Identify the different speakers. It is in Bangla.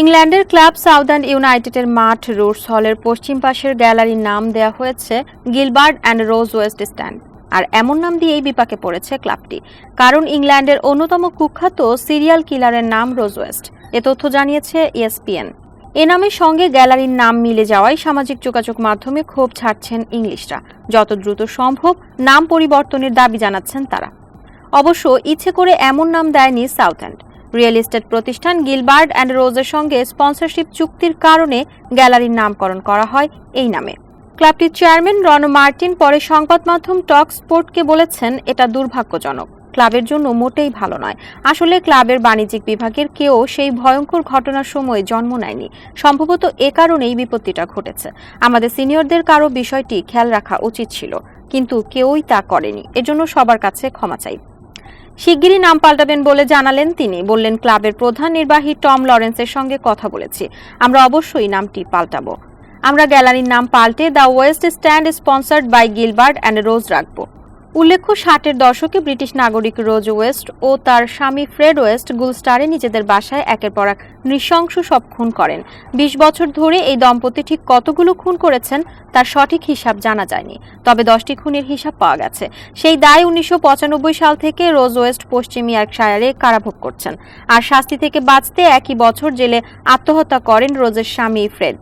Speaker 1: ইংল্যান্ডের ক্লাব সাউদার্ন ইউনাইটেডের মাঠ রুটস হলের পশ্চিম পাশের গ্যালারির নাম দেওয়া হয়েছে Gilbert and Rose West Stand. আর এমন নাম দিয়েই বিপাকে পড়েছে ক্লাবটি। কারণ ইংল্যান্ডের অন্যতম কুখ্যাত সিরিয়াল কিলারের নাম রোজ ওয়েস্ট। এ তথ্য জানিয়েছে ইএসপিএন। এ নামের সঙ্গে গ্যালারির নাম মিলে যাওয়ায় সামাজিক যোগাযোগ মাধ্যমে ক্ষোভ ছাড়ছেন ইংলিশরা। যত দ্রুত সম্ভব নাম পরিবর্তনের দাবি জানাচ্ছেন তারা। অবশ্য ইচ্ছে করে এমন নাম দেয়নি সাউথএন্ড রিয়েল এস্টেট প্রতিষ্ঠান গিলবার্ড অ্যান্ড রোজের সঙ্গে স্পন্সরশিপ চুক্তির কারণে গ্যালারির নামকরণ করা হয় এই নামে। ক্লাবটির চেয়ারম্যান রন মার্টিন পরে সংবাদ মাধ্যম টক স্পোর্টকে বলেছেন, এটা দুর্ভাগ্যজনক। ক্লাবের জন্য মোটেই ভালো নয়। আসলে ক্লাবের বাণিজ্যিক বিভাগের কেউ সেই ভয়ঙ্কর ঘটনার সময় জন্ম নেয়নি। সম্ভবত এ কারণেই বিপত্তিটা ঘটেছে। আমাদের সিনিয়রদের কারও বিষয়টি খেয়াল রাখা উচিত ছিল, কিন্তু কেউই তা করেনি। এজন্য সবার কাছে ক্ষমা চাই। শিগগিরই নাম পাল্টাবেন বলে জানালেন তিনি। বললেন, ক্লাবের প্রধান নির্বাহী টম লরেন্সের সঙ্গে কথা বলেছি। আমরা অবশ্যই নামটি পাল্টাবো। আমরা গ্যালারির নাম পাল্টে the West Stand sponsored by Gilbert and Rose রাখব। উল্লেখ্য, ষাটের দশকে ব্রিটিশ নাগরিক রোজ ওয়েস্ট ও তার স্বামী ফ্রেড ওয়েস্ট গুলস্টারে নিজেদের বাসায় একের পর এক নৃশংস সব খুন করেন। বিশ বছর ধরে এই দম্পতি ঠিক কতগুলো খুন করেছেন তার সঠিক হিসাব জানা যায়নি, তবে দশটি খুনের হিসাব পাওয়া গেছে। সেই দায় উনিশশো পঁচানব্বই সাল থেকে রোজ ওয়েস্ট পশ্চিম ইয়র্কশায়ারে কারাভোগ করছেন। আর শাস্তি থেকে বাঁচতে একই বছর জেলে আত্মহত্যা করেন রোজের স্বামী ফ্রেড।